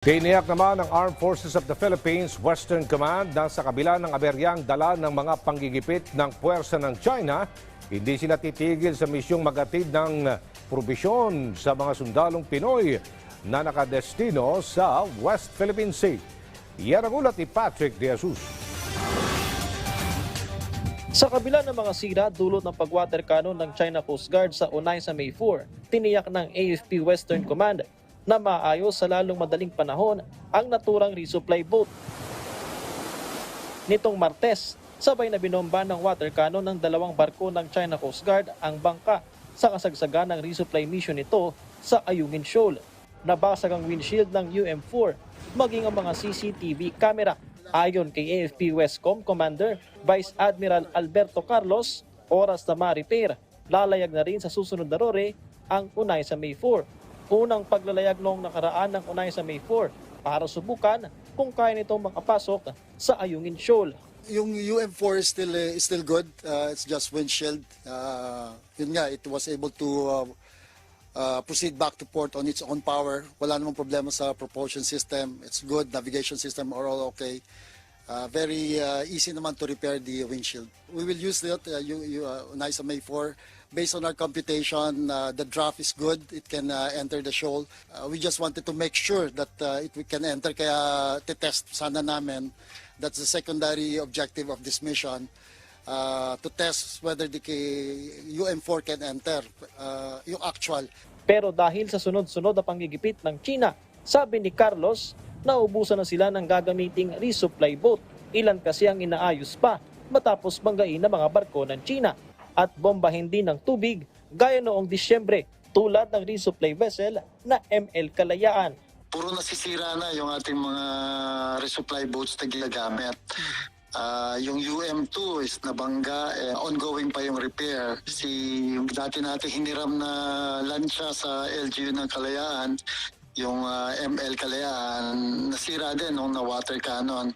Tiniyak naman ng Armed Forces of the Philippines Western Command na sa kabila ng aberyang dala ng mga panggigipit ng puwersa ng China, hindi sila titigil sa misyong magatid ng probisyon sa mga sundalong Pinoy na nakadestino sa West Philippine Sea. Yan ang ulat ni Patrick De Jesus. Sa kabila ng mga sira dulot ng pagwater cannon ng China Coast Guard sa Unay sa May 4, tiniyak ng AFP Western Command na maayos sa lalong madaling panahon ang naturang resupply boat. Nitong Martes, sabay na binomba ng water cannon ng dalawang barko ng China Coast Guard ang bangka sa kasagsagan ng resupply mission nito sa Ayungin Shoal. Nabasag ang windshield ng UM4 maging ang mga CCTV camera. Ayon kay AFP Westcom Commander Vice Admiral Alberto Carlos, oras na ma-repair. Lalayag na rin sa susunod na rore ang Unay sa May 4. Unang paglalayag noong nakaraan ng Unay sa May 4 para subukan kung kaya nitong makapasok sa Ayungin Shoal. Yung UM4 is still uh, is still good. Uh, it's just windshield. Uh, yun nga, it was able to uh, uh, proceed back to port on its own power. Wala namang problema sa propulsion system. It's good. Navigation system are all okay. Uh, very uh, easy naman to repair the windshield. We will use that uh, you, you, uh, NISA May 4. Based on our computation, uh, the draft is good. It can uh, enter the shoal. Uh, we just wanted to make sure that uh, it we can enter. Kaya test sana namin. That's the secondary objective of this mission. Uh, to test whether the K- UM4 can enter. Uh, yung actual. Pero dahil sa sunod-sunod na panggigipit ng China, sabi ni Carlos, naubusan na sila ng gagamiting resupply boat. Ilan kasi ang inaayos pa matapos banggain ng mga barko ng China at bombahin din ng tubig gaya noong Disyembre tulad ng resupply vessel na ML Kalayaan. puro nasisira na yung ating mga resupply boats na ginagamit. Ah, yung UM2 is nabangga, eh, ongoing pa yung repair. Si yung dati natin hiniram na lansya sa LGU ng Kalayaan, yung ah, ML Kalayaan, nasira din nung na water cannon.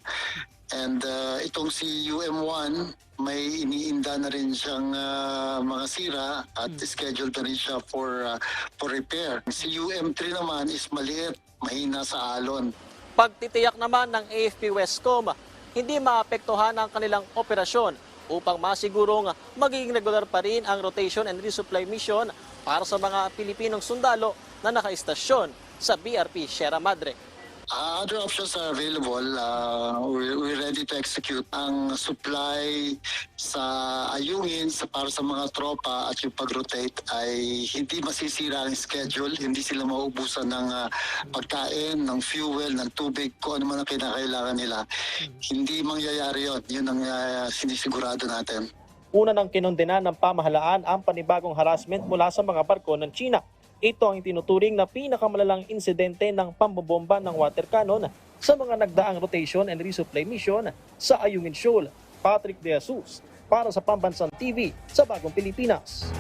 And ah, itong si UM1, may iniinda na rin siyang ah, mga sira at scheduled na rin siya for, ah, for repair. Si UM3 naman is maliit, mahina sa alon. Pagtitiyak naman ng AFP Westcom, hindi maapektuhan ang kanilang operasyon upang masigurong magiging regular pa rin ang rotation and resupply mission para sa mga Pilipinong sundalo na nakaistasyon sa BRP Sierra Madre. Uh, other options are available. Uh, we're, we're ready to execute ang supply sa ayungin sa para sa mga tropa at yung pag-rotate ay hindi masisira ang schedule. Hindi sila maubusan ng uh, pagkain, ng fuel, ng tubig, kung ano man ang kinakailangan nila. Hindi mangyayari yon. Yun ang uh, sinisigurado natin. Una nang kinondena ng pamahalaan ang panibagong harassment mula sa mga barko ng China. Ito ang tinuturing na pinakamalalang insidente ng pambobomba ng water cannon sa mga nagdaang rotation and resupply mission sa Ayungin Shoal. Patrick De Jesus para sa Pambansang TV sa Bagong Pilipinas.